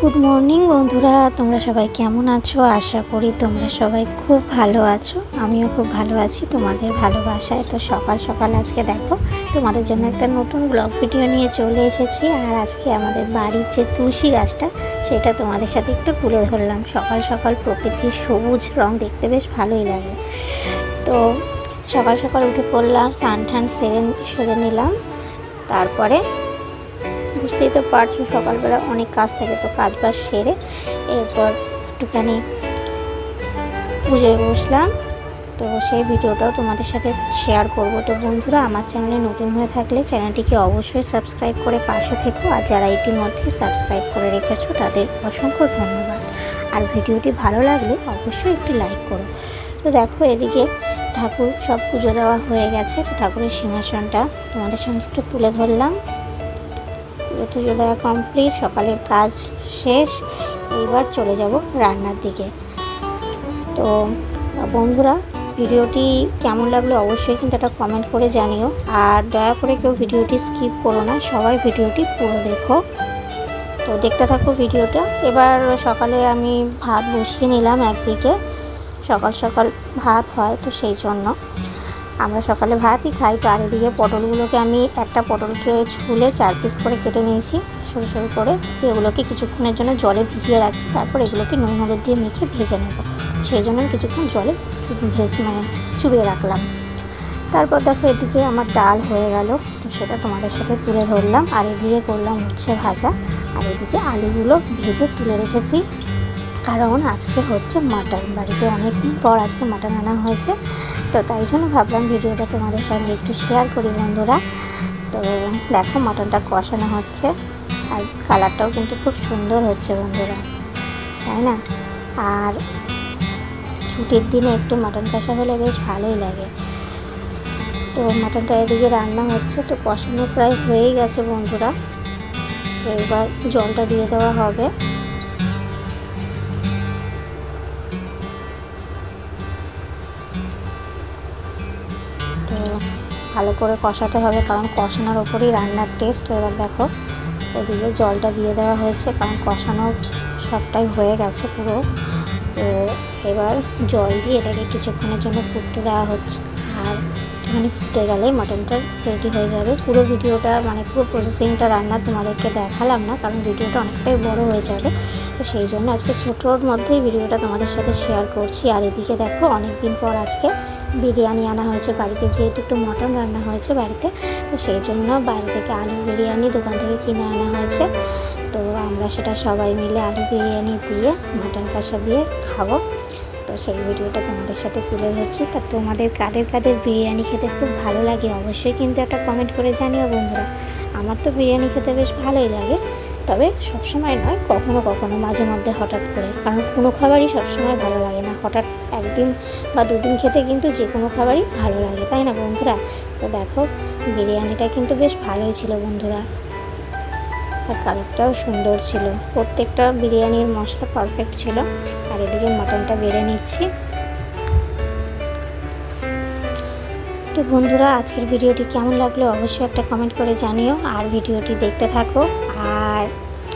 Good morning বন্ধুরা। তোমরা সবাই কেমন আছো? আশা করি তোমরা সবাই খুব ভালো আছো। আমিও খুব ভালো আছি তোমাদের ভালোবাসায়। তো সকাল সকাল আজকে দেখো, তোমাদের জন্য একটা নতুন ব্লগ ভিডিও নিয়ে চলে এসেছি। আর আজকে আমাদের বাড়ির যে তুলসী গাছটা, সেটা তোমাদের সাথে একটু তুলে ধরলাম। সকাল সকাল প্রকৃতির সবুজ রং দেখতে বেশ ভালোই লাগে। তো সকাল সকাল উঠে পড়লাম স্নান টান সেরে সেরে নিলাম। তারপরে বুঝতেই তো পারছ, সকালবেলা অনেক কাজ থাকে, তো কাজ বাজ সেরে এরপর একটুখানি পুজোয় বসলাম। তো সেই ভিডিওটাও তোমাদের সাথে শেয়ার করব। তো বন্ধুরা, আমার চ্যানেলে নতুন হয়ে থাকলে চ্যানেলটিকে অবশ্যই সাবস্ক্রাইব করে পাশে থেকো। আর যারা ইতিমধ্যে সাবস্ক্রাইব করে রেখেছো, তাদের অসংখ্য ধন্যবাদ। আর ভিডিওটি ভালো লাগলে অবশ্যই একটি লাইক করো। তো দেখো, এদিকে ঠাকুর সব পুজো দেওয়া হয়ে গেছে। ঠাকুরের সিংহাসনটা তোমাদের সঙ্গে একটু তুলে ধরলাম। পুজো দেওয়া কমপ্লিট সকালের কাজ শেষ। এইবার চলে যাব রান্নার দিকে। তো, বন্ধুরা, ভিডিওটি কেমন লাগল অবশ্যই কিন্তু একটা কমেন্ট করে জানিও। আর দয়া করে কেউ ভিডিওটি স্কিপ করো না, সবাই ভিডিওটি পুরো দেখো। তো, দেখতে থাকো ভিডিওটা। এবার সকালে আমি ভাত বসিয়ে নিলাম একদিকে। সকাল সকাল ভাত হয় তো সেই জন্য। আমরা সকালে ভাতই খাই, তো আর এদিকে পটলগুলোকে আমি একটা পটলকে ছুলে চার পিস করে কেটে নিয়েছি, সরু সরু করে। এগুলোকে কিছুক্ষণের জন্য জলে ভিজিয়ে রাখছি, তারপর এগুলোকে নুন হলুদ দিয়ে মেখে ভেজে নেব। সেই জন্য কিছুক্ষণ জলে ভেজ মানে চুবিয়ে রাখলাম। তারপর দেখো এদিকে আমার ডাল হয়ে গেল, তো সেটা তোমাদের সাথে তুলে ধরলাম। আর এদিকে করলাম উচ্ছে ভাজা, আর এদিকে আলুগুলো ভেজে তুলে রেখেছি। কারণ আজকে হচ্ছে মাটন। বাড়িতে অনেক দিন পর আজকে মাটন আনা হয়েছে। তো তাই জন্য ভাবলাম ভিডিওটা তোমাদের সঙ্গে একটু শেয়ার করি বন্ধুরা। তো দেখো মাটনটা কষানো হচ্ছে। আর কালারটাও কিন্তু খুব সুন্দর হচ্ছে বন্ধুরা। তাই না? আর ছুটির দিনে একটু মাটন কষা হলে বেশ ভালোই লাগে। তো মাটনটা এদিকে রান্না হচ্ছে। তো কষানো প্রায় হয়েই গেছে বন্ধুরা। এবার জলটা দিয়ে দেওয়া হবে। ভালো করে কষাতে হবে, কারণ কষানোর ওপরই রান্নার টেস্ট এবার দেখো ওদিকে জলটা দিয়ে দেওয়া হয়েছে, কারণ কষানো সবটাই হয়ে গেছে পুরো। তো এবার জল দিয়ে এটাকে কিছুক্ষণের জন্য ফুটতে দেওয়া হচ্ছে। আর একটুখানি ফুটে গেলে মাটনটা রেডি হয়ে যাবে। পুরো ভিডিওটা মানে পুরো প্রসেসিংটা রান্না তোমাদেরকে দেখালাম না, কারণ ভিডিওটা অনেকটাই বড় হয়ে যাবে। তো সেই জন্য আজকে ছোটোর মধ্যেই ভিডিওটা তোমাদের সাথে শেয়ার করছি। আর এদিকে দেখো অনেক দিন পর আজকে বিরিয়ানি আনা হয়েছে বাড়িতে, যেহেতু একটু মটন রান্না হয়েছে বাড়িতে। তো সেই জন্য বাইরে থেকে আলু বিরিয়ানি দোকান থেকে কিনে আনা হয়েছে। তো আমরা সেটা সবাই মিলে আলু বিরিয়ানি দিয়ে, মাটন কষা দিয়ে খাব। সেই ভিডিওটা তোমাদের সাথে তুলে ধরছি। তা তোমাদের কাদের কাদের বিরিয়ানি খেতে খুব ভালো লাগে অবশ্যই কিন্তু একটা কমেন্ট করে জানিও বন্ধুরা। আমার তো বিরিয়ানি খেতে বেশ ভালোই লাগে, তবে সবসময় নয়, কখনো কখনো মাঝে মধ্যে হঠাৎ করে। কারণ কোনো খাবারই সবসময় ভালো লাগে না। হঠাৎ একদিন বা দুদিন খেতে কিন্তু যে কোনো খাবারই ভালো লাগে, তাই না বন্ধুরা? তো দেখো, বিরিয়ানিটা কিন্তু বেশ ভালোই ছিল বন্ধুরা। আর কালারটাও সুন্দর ছিল। প্রত্যেকটা বিরিয়ানির মশলা পারফেক্ট ছিল। আর এদিকে মাটনটা বেড়ে নিচ্ছি। তো বন্ধুরা, আজকের ভিডিওটি কেমন লাগল অবশ্যই একটা কমেন্ট করে জানিও। আর ভিডিওটি দেখতে থাকো। আর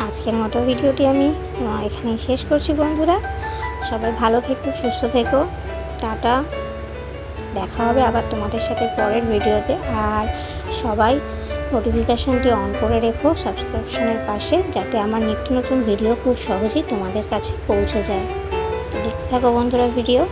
আজকের মতো ভিডিওটি আমি এখানেই শেষ করছি বন্ধুরা। সবাই ভালো থেকো, সুস্থ থেকো। টাটা। দেখা হবে আবার তোমাদের সাথে পরের ভিডিওতে। আর সবাই নোটিফিকেশানটি অন করে রেখো সাবস্ক্রিপশানের পাশে, যাতে আমার নিত্য নতুন ভিডিও খুব সহজেই তোমাদের কাছে পৌঁছে যায়। দেখতে থাকো বন্ধুরা ভিডিও